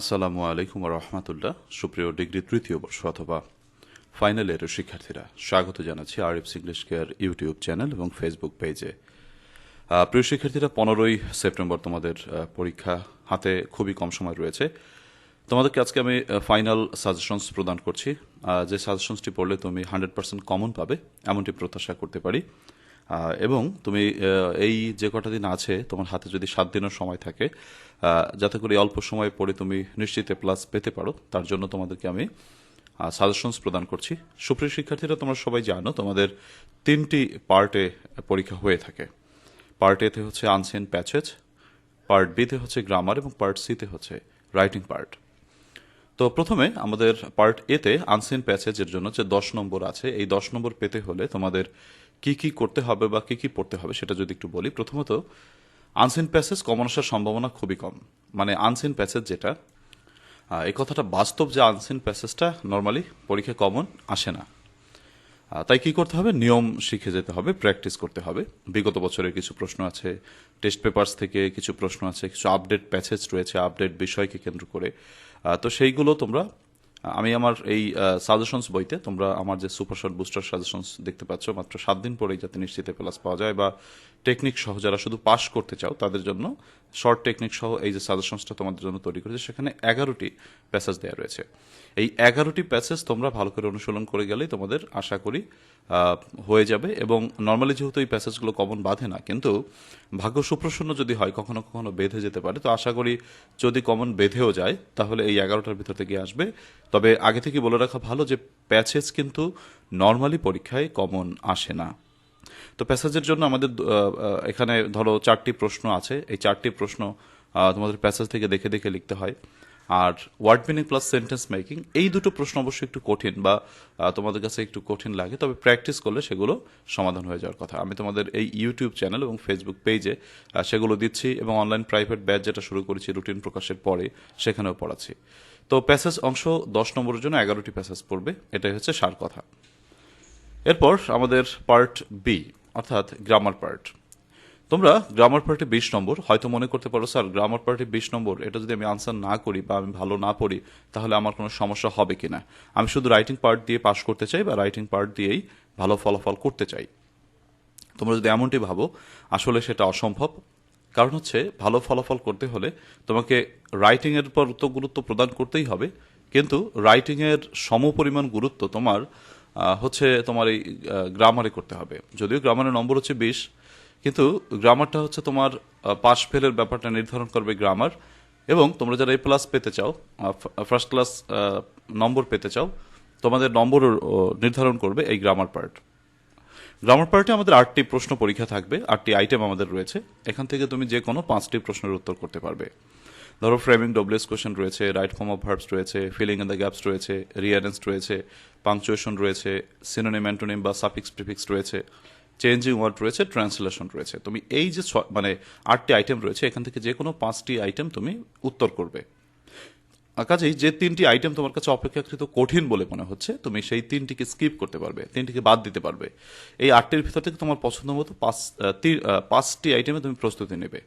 আসসালামু আলাইকুম রহমতুল্লাহ। সুপ্রিয় ডিগ্রি তৃতীয় বর্ষ অথবা ফাইনাল ইয়ারের শিক্ষার্থীরা, স্বাগত জানাচ্ছি R F English care YouTube channel এবং ফেসবুক পেজে প্রিয় শিক্ষার্থীরা, পনেরোই সেপ্টেম্বর তোমাদের পরীক্ষা হাতে খুবই কম সময় রয়েছে। তোমাদেরকে আজকে আমি ফাইনাল সাজেশনস প্রদান করছি। যে সাজেশনসটি পড়লে তুমি হান্ড্রেড পার্সেন্ট কমন পাবে, এমনটি প্রত্যাশা করতে পারি। এবং তুমি এই যে কটা দিন আছে, তোমার হাতে যদি সাত দিনের সময় থাকে যাতে করে অল্প সময় পরে তুমি নিশ্চিতে প্লাস পেতে পারো, তার জন্য তোমাদেরকে আমি সাজেশনস প্রদান করছি। সুপ্রিয় শিক্ষার্থীরা, তোমরা সবাই জানো, তোমাদের তিনটি পার্টে পরীক্ষা হয়ে থাকে। পার্ট এতে হচ্ছে আনসেন প্যাচেজ পার্ট বিতে হচ্ছে গ্রামার এবং পার্ট সিতে হচ্ছে রাইটিং পার্ট তো প্রথমে আমাদের পার্ট এতে আনসেন প্যাচেজের জন্য যে দশ নম্বর আছে, এই দশ নম্বর পেতে হলে তোমাদের কি কি করতে হবে বা কি কি পড়তে হবে সেটা যদি একটু বলি, প্রথমত আনসিন প্যাসেজ কমন আসার সম্ভাবনা খুবই কম। মানে আনসেন প্যাসেজ যেটা এই কথাটা বাস্তব যে আনসেন প্যাসেজটা নর্মালি পরীক্ষায় কমন আসে না। তাই কি করতে হবে? নিয়ম শিখে যেতে হবে প্র্যাকটিস করতে হবে। বিগত বছরের কিছু প্রশ্ন আছে টেস্ট পেপার্স থেকে কিছু প্রশ্ন আছে, কিছু আপডেট প্যাসেজ রয়েছে আপডেট বিষয়কে কেন্দ্র করে। তো সেইগুলো তোমরা আমি আমার এই সাজেশনস বইতে তোমরা আমার যে সুপার শর্ট বুস্টার সাজেশনস দেখতে পাচ্ছ, মাত্র সাত দিন পরেই যাতে নিশ্চিত প্লাস পাওয়া যায় বা টেকনিক সহ যারা শুধু পাস করতে চাও তাদের জন্য শর্ট টেকনিক সহ এই যে সাজেশনসটা তোমাদের জন্য তৈরি করেছে, সেখানে এগারোটি প্যাসেজ দেওয়া রয়েছে। এই এগারোটি প্যাসেজ তোমরা ভালো করে অনুশীলন করে গেলেই তোমাদের আশা করি হয়ে যাবে। এবং নর্মালি যেহেতু এই প্যাসেজগুলো কমন বাঁধে না, কিন্তু ভাগ্য সুপ্রসন্ন যদি হয়, কখনো কখনো বেঁধে যেতে পারে। তো আশা করি যদি কমন বেঁধেও যায়, তাহলে এই এগারোটার ভিতর থেকে আসবে। তবে আগে থেকে বলে রাখা ভালো যে প্যাসেজ কিন্তু নর্মালি পরীক্ষায় কমন আসে না। তো প্যাসেজের জন্য আমাদের এখানে ধরো চারটি প্রশ্ন আছে। এই চারটি প্রশ্ন তোমাদের প্যাসেজ থেকে দেখে দেখে লিখতে হয়। আর word meaning plus sentence making এই দুটো প্রশ্ন অবশ্যই একটু কঠিন বা তোমাদের কাছে একটু কঠিন লাগে, তবে প্র্যাকটিস করলে সেগুলো সমাধান হয়ে যাওয়ার কথা। আমি তোমাদের এই ইউটিউব চ্যানেল এবং ফেসবুক পেজে সেগুলো দিচ্ছি এবং অনলাইন প্রাইভেট ব্যাচ যেটা শুরু করেছি রুটিন প্রকাশের পরে সেখানেও পড়াচ্ছি। তো প্যাসেজ অংশ দশ নম্বরের জন্য এগারোটি প্যাসেজ পড়বে। এটাই হচ্ছে সার কথা। এরপর আমাদের পার্ট বি অর্থাৎ গ্রামার পার্ট তোমরা গ্রামার পার্টে বিশ নম্বর, হয়তো মনে করতে পারো, স্যার গ্রামার পার্টে বিশ নম্বর, এটা যদি আমি আনসার না করি বা আমি ভালো না পড়ি, তাহলে আমার কোনো সমস্যা হবে কিনা? আমি শুধু রাইটিং পার্ট দিয়ে পাশ করতে চাই বা রাইটিং পার্ট দিয়েই ভালো ফলাফল করতে চাই। তোমরা যদি এমনটি ভাবো, আসলে সেটা অসম্ভব। কারণ হচ্ছে, ভালো ফলাফল করতে হলে তোমাকে রাইটিংয়ের উপর তো গুরুত্ব প্রদান করতেই হবে, কিন্তু রাইটিংয়ের সমপরিমাণ গুরুত্ব তোমার হচ্ছে তোমার এই গ্রামারে করতে হবে। যদিও গ্রামারের নম্বর হচ্ছে বিশ, কিন্তু গ্রামারটা হচ্ছে তোমার পাশ ফেলের ব্যাপারটা নির্ধারণ করবে গ্রামার এবং তোমরা যারা এ প্লাস পেতে চাও ফার্স্ট ক্লাস নম্বর পেতে চাও, তোমাদের নম্বর নির্ধারণ করবে এই গ্রামার পার্ট গ্রামার পার্টে আমাদের আটটি প্রশ্ন পরীক্ষা থাকবে, আটটি আইটেম আমাদের রয়েছে। এখান থেকে তুমি যে কোনো পাঁচটি প্রশ্নের উত্তর করতে পারবে। ধরো ফ্রেমিং ডব্লিউএস কোশ্চেন রয়েছে রাইট ফর্ম অফ ভার্বস রয়েছে ফিলিং ইন দ্য গ্যাপস রয়েছে রিয়ারেন্স রয়েছে পাংচুয়েশন রয়েছে সিনোনিম অ্যান্টোনিম বা সাফিক্স প্রিফিক্স রয়েছে চেঞ্জিং ওয়ার্ড রয়েছে ট্রান্সলেশন রয়েছে তুমি এই যে মানে আটটি আইটেম রয়েছে, এখান থেকে যে কোনো পাঁচটি আইটেম তুমি উত্তর করবে। কাজেই যে তিনটি আইটেম তোমার কাছে অপেক্ষাকৃত কঠিন বলে মনে হচ্ছে, তুমি সেই তিনটিকে স্কিপ করতে পারবে, তিনটিকে বাদ দিতে পারবে। এই আটটির ভিতর থেকে তোমার পছন্দ মতো পাঁচ পাঁচটি আইটেমে তুমি প্রস্তুতি নেবে।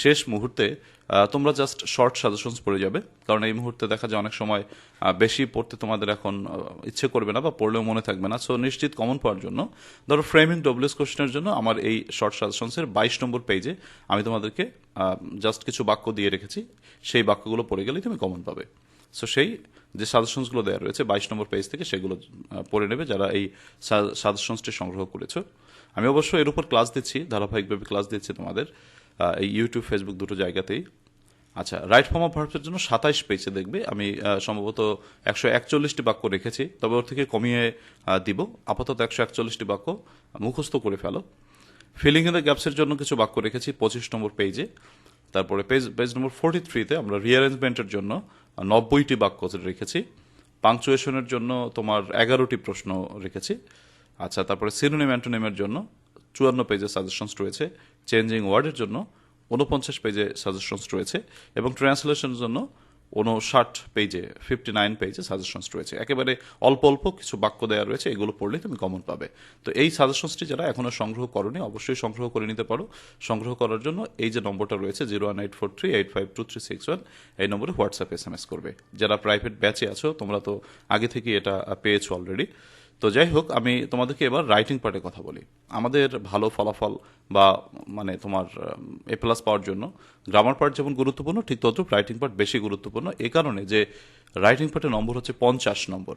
শেষ মুহূর্তে তোমরা জাস্ট শর্ট সাজেশনস পড়ে যাবে, কারণ এই মুহূর্তে দেখা যায় অনেক সময় বেশি পড়তে তোমাদের এখন ইচ্ছে করবে না বা পড়লেও মনে থাকবে না। সো নিশ্চিত কমন পাওয়ার জন্য, ধরো ফ্রেমিং ডব্লিউএস কোশ্চেনের জন্য আমার এই শর্ট সাজেশনসের বাইশ নম্বর পেজে আমি তোমাদেরকে জাস্ট কিছু বাক্য দিয়ে রেখেছি। সেই বাক্যগুলো পড়ে গেলেই তুমি কমন পাবে। সো সেই যে সাজেশনসগুলো দেওয়া রয়েছে, বাইশ নম্বর পেজ থেকে সেগুলো পড়ে নেবে যারা এই সাজেশনসটি সংগ্রহ করেছ। আমি অবশ্য এর উপর ক্লাস দিচ্ছি, ধারাবাহিকভাবে ক্লাস দিচ্ছি তোমাদের এই ইউটিউব ফেসবুক দুটো জায়গাতেই। আচ্ছা রাইট ফর্ম অফ ভার্বসের জন্য সাতাইশ পেজে দেখবে, আমি সম্ভবত একশো একচল্লিশটি বাক্য রেখেছি, তবে ওর থেকে কমিয়ে দিব। আপাতত একশো একচল্লিশটি বাক্য মুখস্থ করে ফেলো। ফিলিং ইন দ্য গ্যাপসের জন্য কিছু বাক্য রেখেছি পঁচিশ নম্বর পেজে তারপরে পেজ পেজ নম্বর ফোর্টি থ্রিতে আমরা রিঅ্যারেঞ্জমেন্টের জন্য নব্বইটি বাক্য রেখেছি। পাংচুয়েশনের জন্য তোমার এগারোটি প্রশ্ন রেখেছি। আচ্ছা তারপরে সিনোনিম অ্যান্টোনিমের জন্য চুয়ান্ন পেজের সাজেশনস রয়েছে। চেঞ্জিং ওয়ার্ডের জন্য উনপঞ্চাশ পেজে সাজেশনস রয়েছে এবং ট্রান্সলেশনের জন্য উনষাট পেজে ফিফটি নাইন পেজে সাজেশনস রয়েছে। একেবারে অল্প অল্প কিছু বাক্য দেওয়া রয়েছে, এগুলো পড়লে তুমি কমন পাবে। তো এই সাজেশনসটি যারা এখনও সংগ্রহ করনি, অবশ্যই সংগ্রহ করে নিতে পারো। সংগ্রহ করার জন্য এই যে নম্বরটা রয়েছে zero one eight four three eight five two three six one এই নম্বরে হোয়াটসঅ্যাপ এস এম এস করবে। যারা প্রাইভেট ব্যাচে আছো, তোমরা তো আগে থেকে এটা পেয়েছ অলরেডি তো যাই হোক, আমি তোমাদেরকে এবার রাইটিং পার্টে কথা বলি। আমাদের ভালো ফলাফল বা মানে তোমার, এ প্লাস পাওয়ার জন্য গ্রামার পার্ট যেমন গুরুত্বপূর্ণ, ঠিক তদ্রুপ রাইটিং পার্ট বেশি গুরুত্বপূর্ণ। এই কারণে যে রাইটিং পার্টের নম্বর হচ্ছে পঞ্চাশ নম্বর।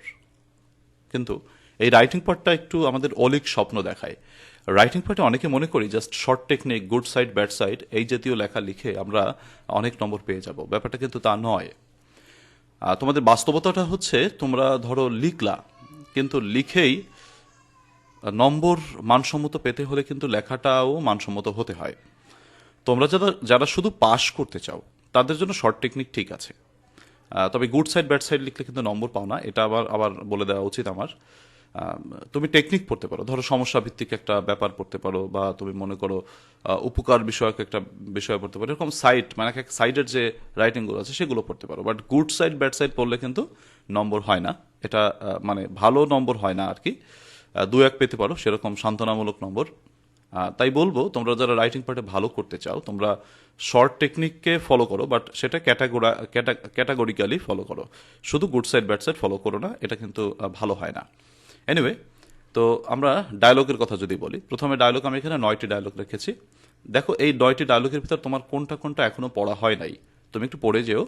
কিন্তু এই রাইটিং পার্টটা একটু আমাদের অলিক স্বপ্ন দেখায়। রাইটিং পার্টে অনেকে মনে করি just short technique good side bad side এই জাতীয় লেখা লিখে আমরা অনেক নম্বর পেয়ে যাব। ব্যাপারটা কিন্তু তা নয়। তোমাদের বাস্তবতাটা হচ্ছে তোমরা ধরো লিখলা। কিন্তু লিখেই নম্বর মানসম্মত পেতে হলে কিন্তু লেখাটাও মানসম্মত হতে হয়। তোমরা যারা যারা শুধু পাস করতে চাও, তাদের জন্য শর্ট টেকনিক ঠিক আছে। তবে গুড সাইড ব্যাড সাইড লিখলে কিন্তু নম্বর পাও না, এটা আবার আবার বলে দেওয়া উচিত আমার। তুমি টেকনিক পড়তে পারো, ধরো সমস্যা ভিত্তিক একটা ব্যাপার পড়তে পারো, বা তুমি মনে করো উপকার বিষয়ক একটা বিষয় পড়তে পারো, এরকম সাইড মানে এক সাইডের যে রাইটিংগুলো আছে, সেগুলো পড়তে পারো। But good side bad side পড়লে কিন্তু নম্বর হয় না। এটা মানে ভালো নম্বর হয় না আর কি দু এক পেতে পারো, সেরকম সান্ত্বনামূলক নম্বর। তাই বলব, তোমরা যারা রাইটিং পার্টে ভালো করতে চাও, তোমরা শর্ট টেকনিককে ফলো করো বাট সেটা ক্যাটাগোরা ক্যাটাগরিক্যালি ফলো করো। শুধু good side bad side follow করো না, এটা কিন্তু ভালো হয় না। এনিওয়ে তো আমরা ডায়লগের কথা যদি বলি, প্রথমে ডায়লগ আমি এখানে নয়টি ডায়লগ রেখেছি। দেখো, এই নয়টি ডায়লগের ভিতর তোমার কোনটা কোনটা এখনও পড়া হয় নাই। তুমি একটু পড়ে যেও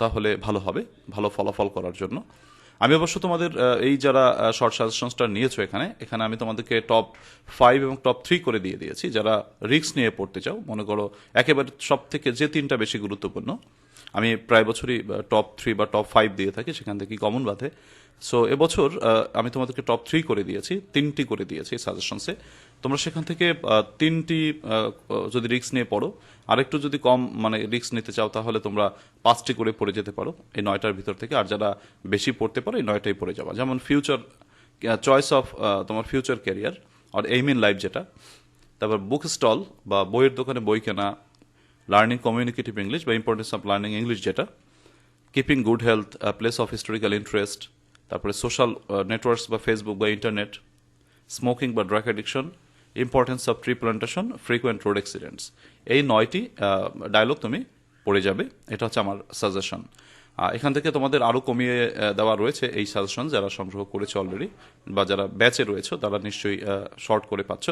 তাহলে ভালো হবে, ভালো ফলাফল করার জন্য। আমি অবশ্য তোমাদের এই যারা শর্ট সাজেশনসটা নিয়েছো এখানে এখানে আমি তোমাদেরকে টপ ফাইভ এবং টপ থ্রি করে দিয়ে দিয়েছি। যারা রিক্স নিয়ে পড়তে চাও, মনে করো একেবারে সব থেকে যে তিনটা বেশি গুরুত্বপূর্ণ আমি প্রায় বছরই টপ থ্রি বা টপ ফাইভ দিয়ে থাকি, সেখান থেকে কমন বাঁধে সো এবছর আমি তোমাদেরকে টপ থ্রি করে দিয়েছি, তিনটি করে দিয়েছি সাজেশনসে তোমরা সেখান থেকে তিনটি যদি রিস্ক নিয়ে পড়ো, আরেকটু যদি কম মানে রিস্ক নিতে চাও, তাহলে তোমরা পাঁচটি করে পড়ে যেতে পারো এই নয়টার ভিতর থেকে। আর যারা বেশি পড়তে পারো, এই নয়টাই পড়ে যাওয়া যেমন ফিউচার চয়েস অফ তোমার ফিউচার ক্যারিয়ার আর এইম ইন লাইফ যেটা। তারপর বুক স্টল বা বইয়ের দোকানে বই কেনা লার্নিং কমিউনিকেটিভ ইংলিশ বা ইম্পর্টেন্স অফ লার্নিং ইংলিশ যেটা keeping good health place of historical interest তারপরে সোশ্যাল নেটওয়ার্কস বা ফেসবুক বা ইন্টারনেট স্মোকিং বা drug addiction importance of tree plantation frequent road accidents এই নয়টি ডায়লগ তুমি পড়ে যাবে। এটা হচ্ছে আমার সাজেশন এখান থেকে তোমাদের আরও কমিয়ে দেওয়া রয়েছে এই সাজেশন যারা সংগ্রহ করেছে অলরেডি বা যারা ব্যাচে রয়েছে, তারা নিশ্চয়ই শর্ট করে পাচ্ছ।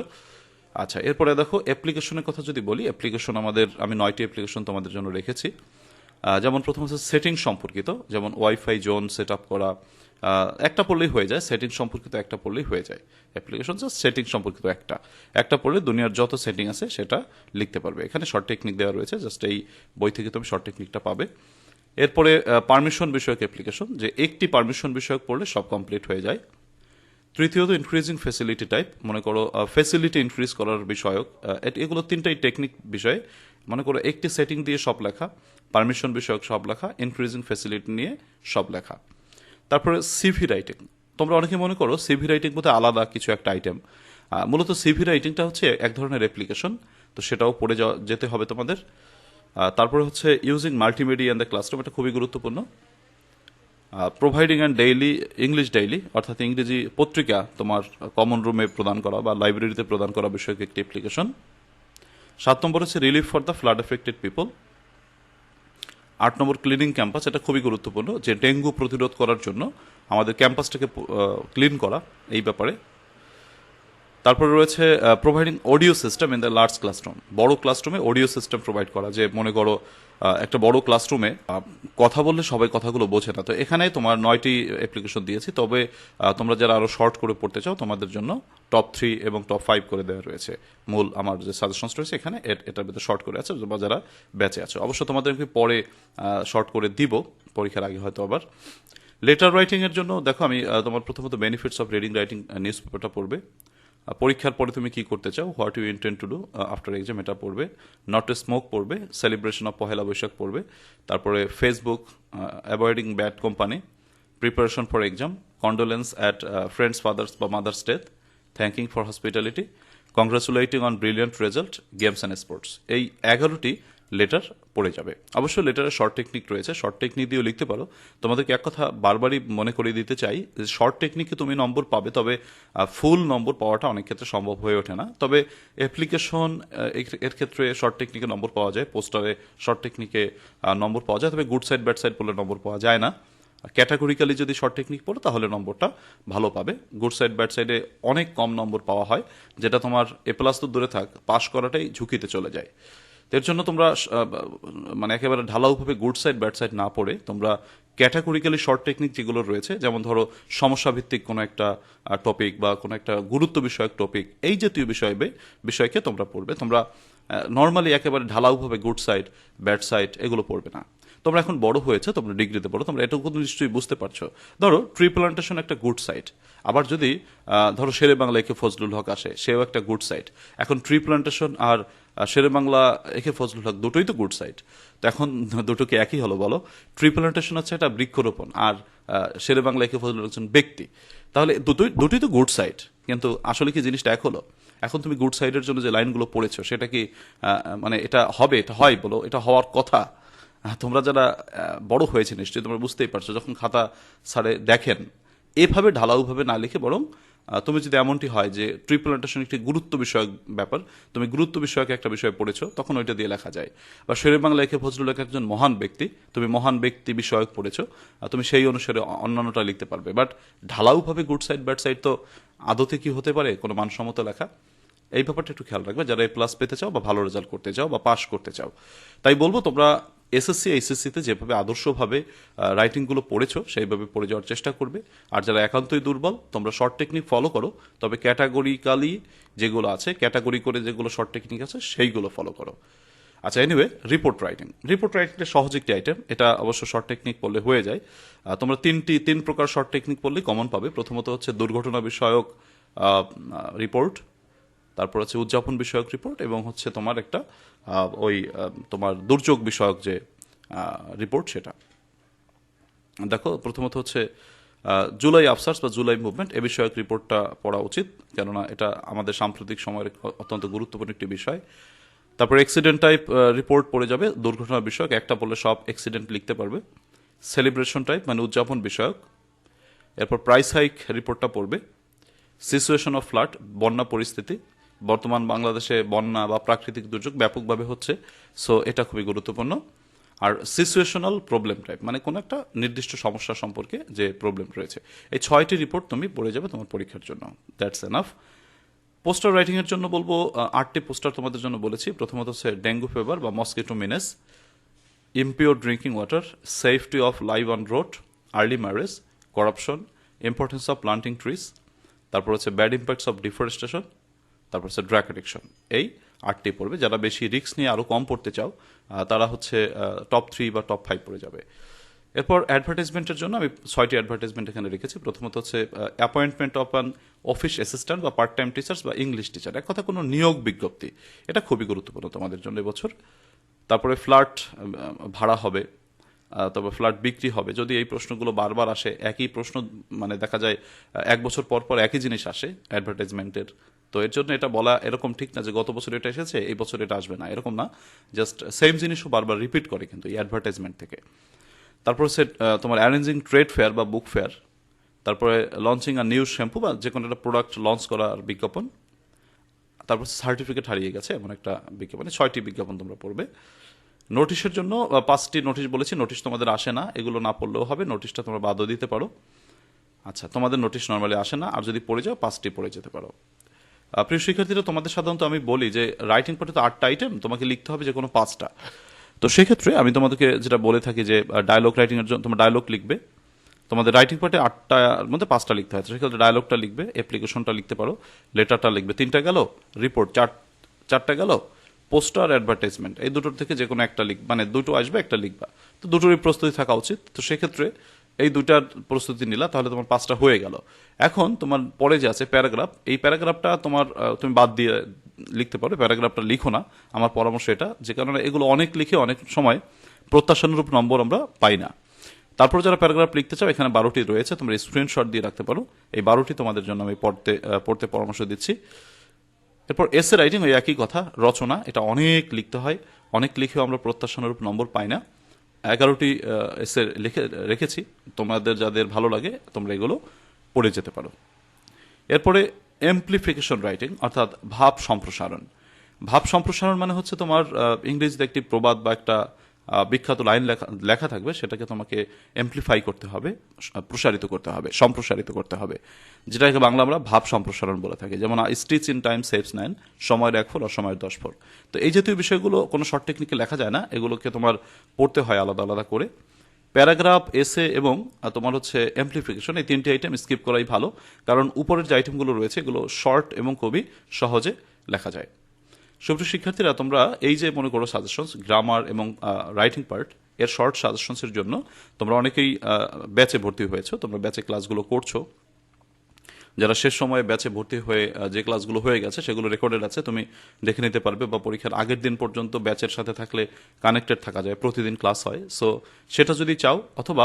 আচ্ছা এরপরে দেখো অ্যাপ্লিকেশনের কথা যদি বলি অ্যাপ্লিকেশন আমাদের, আমি নয়টি অ্যাপ্লিকেশন তোমাদের জন্য রেখেছি। যেমন প্রথম হচ্ছে সেটিং সম্পর্কিত, যেমন ওয়াইফাই জোন সেট আপ করা একটা পড়লেই হয়ে যায় সেটিং সম্পর্কিত একটা পড়লেই হয়ে যায়। অ্যাপ্লিকেশন সেটিং সম্পর্কিত একটা। একটা পড়লে দুনিয়ার যত সেটিং আছে, সেটা লিখতে পারবে। এখানে শর্ট টেকনিক দেওয়া রয়েছে জাস্ট এই বই থেকে তুমি শর্ট টেকনিকটা পাবে। এরপরে পারমিশন বিষয়ক অ্যাপ্লিকেশন যে একটি পারমিশন বিষয়ক পড়লে সব কমপ্লিট হয়ে যায়। তৃতীয়ত ইনক্রিজিং ফেসিলিটি টাইপ মনে করো ফেসিলিটি ইনক্রিজ করার বিষয়ক এগুলো তিনটাই টেকনিক বিষয়ে। মনে করো, একটি সেটিং দিয়ে সব লেখা পারমিশন বিষয়ক সব লেখা ইনক্রিজিং ফেসিলিটি নিয়ে সব লেখা। তারপরে সিভি রাইটিং তোমরা অনেকে মনে করো সিভি রাইটিং বলতে আলাদা কিছু একটা আইটেম মূলত সিভি রাইটিংটা হচ্ছে এক ধরনের অ্যাপ্লিকেশন তো সেটাও পড়ে যাওয়া যেতে হবে তোমাদের। তারপরে হচ্ছে using multimedia in the classroom এটা খুবই গুরুত্বপূর্ণ। Providing and daily English daily অর্থাৎ ইংরেজি পত্রিকা তোমার কমন রুমে প্রদান করা বা লাইব্রেরিতে প্রদান করা বিষয়ক একটি অ্যাপ্লিকেশন সাত নম্বর হচ্ছে relief for the flood affected people আট নম্বর ক্লিনিং ক্যাম্পাস এটা খুবই গুরুত্বপূর্ণ, যে ডেঙ্গু প্রতিরোধ করার জন্য আমাদের ক্যাম্পাসটাকে ক্লিন করা এই ব্যাপারে। তারপরে রয়েছে providing audio system in the large classroom বড় ক্লাসরুমে অডিও সিস্টেম প্রোভাইড করা, যে মনে করো একটা বড় ক্লাসরুমে কথা বললে সবাই কথাগুলো বোঝে না। তো এখানে তোমার নয়টি অ্যাপ্লিকেশন দিয়েছি। তবে তোমরা যারা আরও শর্ট করে পড়তে চাও, তোমাদের জন্য টপ থ্রি এবং টপ ফাইভ করে দেওয়া রয়েছে। মূল আমার যে সাজেশনস রয়েছে, এখানে এটার ভিতরে শর্ট করে আছে, বা যারা ব্যাচে আছে। অবশ্য তোমাদেরকে পরে শর্ট করে দিব, পরীক্ষার আগে হয়তো আবার। লেটার রাইটিং এর জন্য, দেখো আমি তোমার প্রথমত benefits of reading writing news পেপারটা পড়বে। পরীক্ষার পরে তুমি কি করতে চাও? What you intent to do after exam এটা পড়বে। নট টু স্মোক পড়বে সেলিব্রেশন অফ পহেলা বৈশাখ পড়বে। তারপরে Facebook avoiding bad company preparation for exam condolence at friend's father's বা mother's death thanking for hospitality congratulating on brilliant result games and sports এই এগারোটি letter পড়ে যাবে। অবশ্য লেটারে শর্ট টেকনিক রয়েছে। শর্ট টেকনিক দিয়েও লিখতে পারো। তোমাদেরকে এক কথা বারবারই মনে করিয়ে দিতে চাই যে শর্ট টেকনিকে তুমি নম্বর পাবে, তবে ফুল নম্বর পাওয়াটা অনেক ক্ষেত্রে সম্ভব হয়ে ওঠে না। তবে অ্যাপ্লিকেশন এর ক্ষেত্রে শর্ট টেকনিকে নম্বর পাওয়া যায় পোস্টারে শর্ট টেকনিকে নম্বর পাওয়া যায়, তবে গুড সাইড ব্যাড সাইড পড়লে নম্বর পাওয়া যায় না। ক্যাটাগরিক্যালি যদি শর্ট টেকনিক পড়ো, তাহলে নম্বরটা ভালো পাবে। গুড সাইড ব্যাড সাইডে অনেক কম নম্বর পাওয়া হয়, যেটা তোমার এ প্লাস তো দূরে থাক পাশ করাটাই ঝুঁকিতে চলে যায়। এর জন্য তোমরা মানে একেবারে ঢালাউভাবে গুড সাইড ব্যাড সাইড না পড়ে তোমরা ক্যাটাগরিক্যালি শর্ট টেকনিক যেগুলো রয়েছে, যেমন ধরো সমস্যা ভিত্তিক কোনো একটা টপিক বা কোনো একটা গুরুত্ব বিষয়ক টপিক এই জাতীয় বিষয়ে বিষয়কে তোমরা পড়বে। তোমরা নর্মালি একেবারে ঢালাউভাবে গুড সাইড ব্যাড সাইড এগুলো পড়বে না। তোমরা এখন বড় হয়েছে, তোমরা ডিগ্রিতে পড়ো, তোমরা এটুকু নিশ্চয়ই বুঝতে পারছ। ধরো ট্রি প্লান্টেশন একটা গুড সাইট আবার যদি ধরো শেরে বাংলা একে ফজলুল হক আসে, সেও একটা গুড সাইট এখন ট্রি প্লান্টেশন আর শেরে বাংলা একে ফজলুল হক দুটোই তো গুড সাইট তো এখন দুটোকে একই হলো, বলো। ট্রি প্লান্টেশন হচ্ছে একটা বৃক্ষরোপণ আর শেরে বাংলা একে ফজলুল একজন ব্যক্তি। তাহলে দুটোই দুটোই তো গুড সাইট কিন্তু আসলে কি জিনিসটা এক হলো? এখন তুমি গুড সাইডের জন্য যে লাইনগুলো পড়েছো, সেটা কি মানে এটা হবে, এটা হয় বলো? এটা হওয়ার কথা? তোমরা যারা বড় হয়েছে নিশ্চয়ই তোমরা বুঝতেই পারছ, যখন খাতা স্যারে দেখেন, এভাবে ঢালাউভাবে না লিখে বরং তুমি যদি এমনটি হয় যে ট্রিপ্লান্টেশন একটি গুরুত্ব বিষয়ক ব্যাপার, তুমি গুরুত্ব বিষয়ক একটা বিষয় পড়েছো, তখন ওইটা দিয়ে লেখা যায়। বা শেরের বাংলা লেখে ফজলুল হক একজন মহান ব্যক্তি, তুমি মহান ব্যক্তি বিষয়ক পড়েছো তুমি সেই অনুসারে অন্যান্যটা লিখতে পারবে। বাট ঢালাউভাবে গুড সাইড ব্যাড সাইড তো আদতে কি হতে পারে? কোনো মানসম্মত লেখা? এই ব্যাপারটা একটু খেয়াল রাখবে, যারা এ প্লাস পেতে চাও বা ভালো রেজাল্ট করতে চাও বা পাস করতে চাও। তাই বলব, তোমরা এসএসসি এইচএসসিতে যেভাবে আদর্শভাবে রাইটিংগুলো পড়েছো, সেইভাবে পড়ে যাওয়ার চেষ্টা করবে। আর যারা একান্তই দুর্বল, তোমরা শর্ট টেকনিক ফলো করো। তবে ক্যাটাগরিক্যালি যেগুলো আছে ক্যাটাগরি করে যেগুলো শর্ট টেকনিক আছে, সেইগুলো ফলো করো। আচ্ছা এনিওয়ে রিপোর্ট রাইটিং রিপোর্ট রাইটিংটা সহজ একটি আইটেম এটা অবশ্য শর্ট টেকনিক পড়লে হয়ে যায়। তোমরা তিনটি, তিন প্রকার শর্ট টেকনিক পড়লেই কমন পাবে। প্রথমত হচ্ছে দুর্ঘটনা বিষয়ক রিপোর্ট তারপর হচ্ছে উদযাপন বিষয়ক রিপোর্ট এবং হচ্ছে তোমার একটা ওই তোমার দুর্যোগ বিষয়ক যে রিপোর্ট সেটা। দেখো, প্রথমত হচ্ছে জুলাই আফসার্স বা জুলাই মুভমেন্ট, এ বিষয়ক রিপোর্টটা পড়া উচিত, কেননা এটা আমাদের সাম্প্রতিক সময়ের অত্যন্ত গুরুত্বপূর্ণ একটি বিষয়। তারপর অ্যাক্সিডেন্ট টাইপ রিপোর্ট পড়ে যাবে, দুর্ঘটনা বিষয়ক, একটা বললে সব অ্যাক্সিডেন্ট লিখতে পারবে। সেলিব্রেশন টাইপ মানে উদযাপন বিষয়ক। এরপর প্রাইস হাইক রিপোর্টটা পড়বে। সিচুয়েশন অফ ফ্লাড বন্যা পরিস্থিতি বর্তমান বাংলাদেশে বন্যা বা প্রাকৃতিক দুর্যোগ ব্যাপকভাবে হচ্ছে সো এটা খুবই গুরুত্বপূর্ণ। আর সিচুয়েশনাল প্রবলেম টাইপ মানে কোনো একটা নির্দিষ্ট সমস্যা সম্পর্কে যে প্রবলেম রয়েছে এই ছয়টি রিপোর্ট তুমি পড়ে যাবে তোমার পরীক্ষার জন্য। দ্যাটস এনাফ পোস্টার রাইটিংয়ের জন্য বলব আটটি পোস্টার তোমাদের জন্য বলেছি। প্রথমত হচ্ছে ডেঙ্গু ফেভার বা mosquito menace impure drinking water safety of life on road early marriage corruption, importance of planting trees, তারপর হচ্ছে ব্যাড ইম্প্যাক্টস অফ ডিফরেস্টেশন তারপর হচ্ছে ড্রাগ অ্যাডিকশন এই আটটি পড়বে। যারা বেশি রিস্ক নিয়ে আরও কম পড়তে চাও তারা হচ্ছে টপ থ্রি বা টপ ফাইভ পড়ে যাবে। এরপর অ্যাডভার্টাইজমেন্টের জন্য আমি ছয়টি অ্যাডভার্টাইজমেন্ট এখানে রেখেছি। প্রথমত হচ্ছে appointment of an office assistant বা পার্ট টাইম টিচার্স বা ইংলিশ টিচার এক কথা কোনো নিয়োগ বিজ্ঞপ্তি, এটা খুবই গুরুত্বপূর্ণ তোমাদের জন্য এবছর। তারপরে ফ্ল্যাট ভাড়া হবে তবে ফ্ল্যাট বিক্রি হবে। যদি এই প্রশ্নগুলো বারবার আসে, একই প্রশ্ন মানে দেখা যায় এক বছর পর পর একই জিনিস আসে অ্যাডভার্টাইজমেন্টের তো এর জন্য এটা বলা এরকম ঠিক না যে গত বছর এটা এসেছে, এই বছর এটা আসবে না। এরকম না। জাস্ট সেম জিনিসও বারবার রিপিট করে কিন্তু এই অ্যাডভার্টাইজমেন্ট থেকে। তারপর সে তোমার অ্যারেঞ্জিং ট্রেড ফেয়ার বা বুক ফেয়ার তারপরে লঞ্চিং আর নিউজ শ্যাম্পু বা যে কোনো একটা প্রোডাক্ট লঞ্চ করার বিজ্ঞাপন, তারপর সার্টিফিকেট হারিয়ে গেছে এমন একটা বিজ্ঞাপনে ছয়টি বিজ্ঞাপন তোমরা পড়বে। নোটিশের জন্য পাঁচটি নোটিশ বলেছি নোটিশ তোমাদের আসে না, এগুলো না পড়লেও হবে নোটিশটা তোমরা বাদও দিতে পারো। আচ্ছা তোমাদের নোটিশ নর্মালি আসে না, আর যদি পড়ে যাও, পাঁচটি পড়ে যেতে পারো। প্রিয় শিক্ষার্থীরা, তোমাদের সাধারণত আমি বলি যে রাইটিং পার্টে তো আটটা আইটেম তোমাকে লিখতে হবে যে কোনো পাঁচটা। তো সেক্ষেত্রে আমি তোমাদেরকে যেটা বলে থাকি যে ডায়লগ রাইটিং এর জন্য তোমরা ডায়লগ লিখবে। তোমাদের রাইটিং পার্টে আটটার মধ্যে পাঁচটা লিখতে হয়। সেক্ষেত্রে ডায়লগটা লিখবে অ্যাপ্লিকেশনটা লিখতে পারো লেটারটা লিখবে। তিনটা গেল রিপোর্ট চার, চারটা গেল পোস্টার অ্যাডভার্টাইজমেন্ট এই দুটোর থেকে যে কোনো একটা লিখ মানে দুটো আসবে, একটা লিখবা। তো দুটোরই প্রস্তুতি থাকা উচিত। তো সেক্ষেত্রে এই দুইটার প্রস্তুতি নিলা, তাহলে তোমার পাঁচটা হয়ে গেল। এখন তোমার পরে যে আছে প্যারাগ্রাফ, এই প্যারাগ্রাফটা তোমার তুমি বাদ দিয়ে লিখতে পারো, প্যারাগ্রাফটা লিখো না। আমার পরামর্শ এটা, যে কারণে এগুলো অনেক লিখে অনেক সময় প্রত্যাশানুরূপ নম্বর আমরা পাই না। তারপর যারা প্যারাগ্রাফ লিখতে চাও, এখানে বারোটি রয়েছে, তোমরা স্ক্রিনশট দিয়ে রাখতে পারো। এই বারোটি তোমাদের জন্য আমি পড়তে পড়তে পরামর্শ দিচ্ছি। এরপর এসে রাইটিং ওই একই কথা, রচনা, এটা অনেক লিখতে হয়। অনেক লিখেও আমরা প্রত্যাশানুরূপ নম্বর পাই না। এগারোটি এসে লিখে, রেখেছি। তোমাদের যাদের ভালো লাগে, তোমরা এগুলো পড়ে যেতে পারো। এরপরে এমপ্লিফিকেশন রাইটিং অর্থাৎ ভাব সম্প্রসারণ। ভাব সম্প্রসারণ মানে হচ্ছে তোমার ইংরেজিতে একটি প্রবাদ বা একটা বিখ্যাত লাইন লেখা লেখা থাকবে, সেটাকে তোমাকে এমপ্লিফাই করতে হবে প্রসারিত করতে হবে, সম্প্রসারিত করতে হবে। যেটাকে বাংলা আমরা ভাব সম্প্রসারণ বলে থাকি। যেমন stitch in time saves nine সময়ের এক ফোর, অসময়ের দশ ফোর। তো এই জাতীয় বিষয়গুলো কোনো শর্ট টেকনিকে লেখা যায় না। এগুলোকে তোমার পড়তে হয় আলাদা আলাদা করে। প্যারাগ্রাফ এসে এবং তোমার হচ্ছে অ্যাম্পলিফিকেশন এই তিনটি আইটেম স্কিপ করাই ভালো। কারণ উপরের যে আইটেমগুলো রয়েছে, এগুলো শর্ট এবং খুবই সহজে লেখা যায়। সুপ্রিয় শিক্ষার্থীরা, তোমরা এই যে মনে করো সাজেশনস গ্রামার এবং রাইটিং পার্ট এর শর্ট সাজেশনসের জন্য তোমরা অনেকেই ব্যাচে ভর্তি হয়েছো। তোমরা ব্যাচে ক্লাসগুলো করছ। যারা শেষ সময়ে ব্যাচে ভর্তি হয়ে যে ক্লাসগুলো হয়ে গেছে, সেগুলো রেকর্ডেড আছে। তুমি দেখে নিতে পারবে বা পরীক্ষার আগের দিন পর্যন্ত ব্যাচের সাথে থাকলে কানেক্টেড থাকা যায়, প্রতিদিন ক্লাস হয়। সো সেটা যদি চাও, অথবা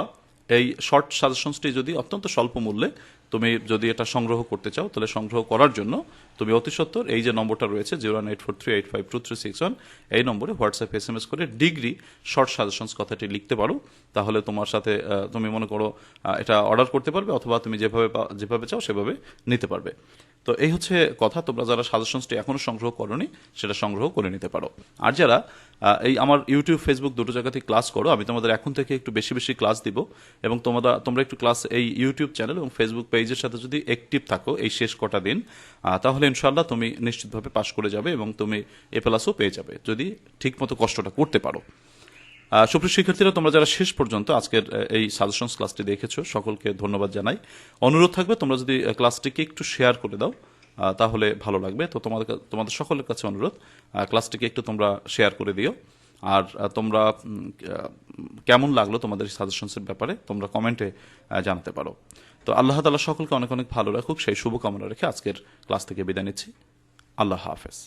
এই শর্ট সাজেশনসটি যদি অত্যন্ত স্বল্প মূল্যে তুমি যদি এটা সংগ্রহ করতে চাও, তাহলে সংগ্রহ করার জন্য তুমি অতি সত্তর এই যে নম্বরটা রয়েছে zero one eight four three eight five two three six one এই নম্বরে হোয়াটসঅ্যাপ এস এম এস করে ডিগ্রি শর্ট সাজেশনস কথাটি লিখতে পারো। তাহলে তোমার সাথে তুমি মনে করো এটা অর্ডার করতে পারবে অথবা তুমি যেভাবে যেভাবে চাও সেভাবে নিতে পারবে। তো এই হচ্ছে কথা। তোমরা যারা সাজেশনসটি এখনও সংগ্রহ করনি, সেটা সংগ্রহ করে নিতে পারো। আর যারা এই আমার ইউটিউব ফেসবুক দুটো জায়গাতে ক্লাস করো, আমি তোমাদের এখন থেকে একটু বেশি বেশি ক্লাস দিব। এবং তোমরা তোমরা একটু ক্লাস এই ইউটিউব চ্যানেল এবং ফেসবুক পেজের সাথে যদি অ্যাক্টিভ থাকো এই শেষ কটা দিন তাহলে ইনশাল্লাহ তুমি নিশ্চিতভাবে পাশ করে যাবে এবং তুমি এ প্লাসও পেয়ে যাবে, যদি ঠিকমতো কষ্টটা করতে পারো। সুপ্রিয় শিক্ষার্থীরা, তোমরা যারা শেষ পর্যন্ত আজকের এই সাজেশনস ক্লাসটি দেখেছ, সকলকে ধন্যবাদ জানাই। অনুরোধ থাকবে, তোমরা যদি ক্লাসটিকে একটু শেয়ার করে দাও তাহলে ভালো লাগবে। তো তোমাদের তোমাদের সকলের কাছে অনুরোধ ক্লাসটিকে একটু তোমরা শেয়ার করে দিও। আর তোমরা কেমন লাগল তোমাদের সাজেশনসের ব্যাপারে, তোমরা কমেন্টে জানাতে পারো। তো আল্লাহ তালা সকলকে অনেক অনেক ভালো রাখুক, সেই শুভকামনা রেখে আজকের ক্লাস থেকে বিদায় নিচ্ছি। আল্লাহ হাফেজ।